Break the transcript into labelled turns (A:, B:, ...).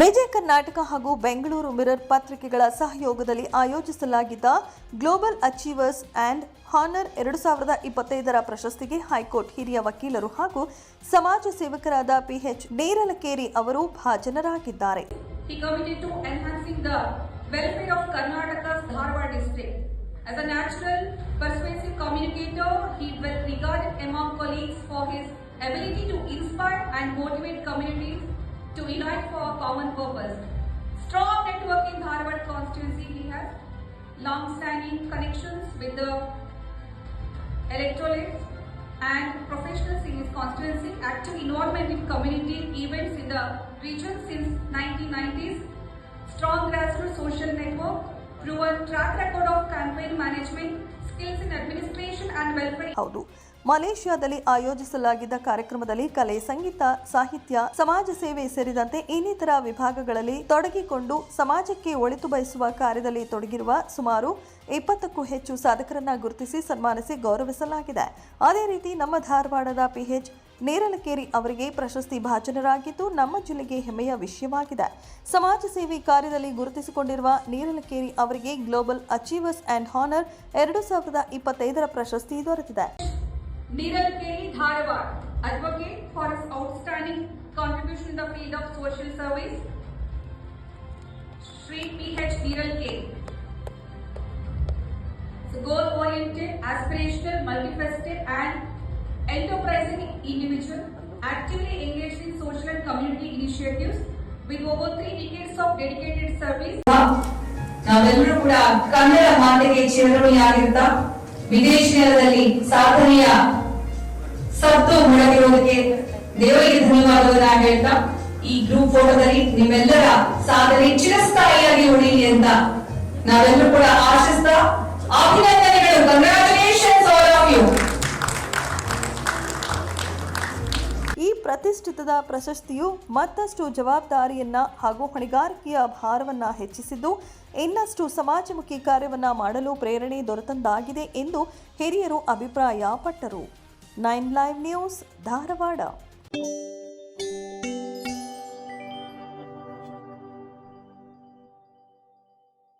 A: ವಿಜಯ ಕರ್ನಾಟಕ ಹಾಗೂ ಬೆಂಗಳೂರು ಮಿರರ್ ಪತ್ರಿಕೆಗಳ ಸಹಯೋಗದಲ್ಲಿ ಆಯೋಜಿಸಲಾಗಿದ್ದ ಗ್ಲೋಬಲ್ ಅಚೀವರ್ಸ್ ಆ್ಯಂಡ್ ಹಾನರ್ ಎರಡು ಸಾವಿರದ ಇಪ್ಪತ್ತೈದರ ಪ್ರಶಸ್ತಿಗೆ ಹೈಕೋರ್ಟ್ ಹಿರಿಯ ವಕೀಲರು ಹಾಗೂ ಸಮಾಜ ಸೇವಕರಾದ ಪಿಎಚ್ ನೇರಲಕೇರಿ ಅವರು ಭಾಜನರಾಗಿದ್ದಾರೆ.
B: Communities unite for a common purpose. Strong network in Harvard constituency, he has long-standing connections with the electorates and professionals in his constituency, active involvement in community events in the region since 1990s, strong grassroots social network, proven track record of campaign management,
A: ಹೌದು. ಮಲೇಷ್ಯಾದಲ್ಲಿ ಆಯೋಜಿಸಲಾಗಿದ್ದ ಕಾರ್ಯಕ್ರಮದಲ್ಲಿ ಕಲೆ, ಸಂಗೀತ, ಸಾಹಿತ್ಯ, ಸಮಾಜ ಸೇವೆ ಸೇರಿದಂತೆ ಇನ್ನಿತರ ವಿಭಾಗಗಳಲ್ಲಿ ತೊಡಗಿಕೊಂಡು ಸಮಾಜಕ್ಕೆ ಒಳಿತು ಬಯಸುವ ಕಾರ್ಯದಲ್ಲಿ ತೊಡಗಿರುವ ಸುಮಾರು ಇಪ್ಪತ್ತಕ್ಕೂ ಹೆಚ್ಚು ಸಾಧಕರನ್ನ ಗುರುತಿಸಿ ಸನ್ಮಾನಿಸಿ ಗೌರವಿಸಲಾಗಿದೆ. ಅದೇ ರೀತಿ ನಮ್ಮ ಧಾರವಾಡದ ಪಿಎಚ್ ನೇರಲಕೇರಿ ಅವರಿಗೆ ಪ್ರಶಸ್ತಿ ಭಾಜನರಾಗಿದ್ದು ನಮ್ಮ ಜಿಲ್ಲೆಗೆ ಹೆಮ್ಮೆಯ ವಿಷಯವಾಗಿದೆ. ಸಮಾಜ ಸೇವೆ ಕಾರ್ಯದಲ್ಲಿ ಗುರುತಿಸಿಕೊಂಡಿರುವ ನೇರಲಕೇರಿ ಅವರಿಗೆ ಗ್ಲೋಬಲ್ ಅಚೀವರ್ಸ್ ಅಂಡ್ ಹಾನರ್ ಎರಡು ಸಾವಿರದ ಇಪ್ಪತ್ತೈದರ ಪ್ರಶಸ್ತಿ ದೊರೆತಿದೆ.
B: Goal-oriented, aspirational, multifaceted and enterprising individual, actively engaged in social and community initiatives with over three decades of dedicated service.
C: ನಾವೆಲ್ಲರೂ ಕೂಡ ಕನ್ನಡ ಮಾತೆಗೆ ಚಿರಋಣಿಯಾಗಿರ್ತಾ ವಿದೇಶಿ ನೆಲದಲ್ಲಿ ಸಾಧನೆಯ ಸತ್ತು ಮೊಳಗಿರೋದಕ್ಕೆ ದೇವರಿಗೆ ಧನ್ಯವಾದವನ್ನ ಹೇಳ್ತಾ ಈ ಗ್ರೂಪ್ ಫೋಟೋದಲ್ಲಿ ನಿಮ್ಮೆಲ್ಲರ ಸಾಧನೆ ಚಿರಸ್ಥಾಯಿಯಾಗಿ ಉಳಿಯಲಿ ಅಂತ ನಾವೆಲ್ಲರೂ ಕೂಡ ಆಶಿಸ್ತಾ
A: ಪ್ರತಿಷ್ಠಿತದ ಪ್ರಶಸ್ತಿಯು ಮತ್ತಷ್ಟು ಜವಾಬ್ದಾರಿಯನ್ನ ಹಾಗೂ ಹೊಣೆಗಾರಿಕೆಯ ಭಾರವನ್ನು ಹೆಚ್ಚಿಸಿದ್ದು, ಇನ್ನಷ್ಟು ಸಮಾಜಮುಖಿ ಕಾರ್ಯವನ್ನು ಮಾಡಲು ಪ್ರೇರಣೆ ದೊರೆತಂದಾಗಿದೆ ಎಂದು ಹಿರಿಯರು ಅಭಿಪ್ರಾಯಪಟ್ಟರು. Nine live news, Dharwad.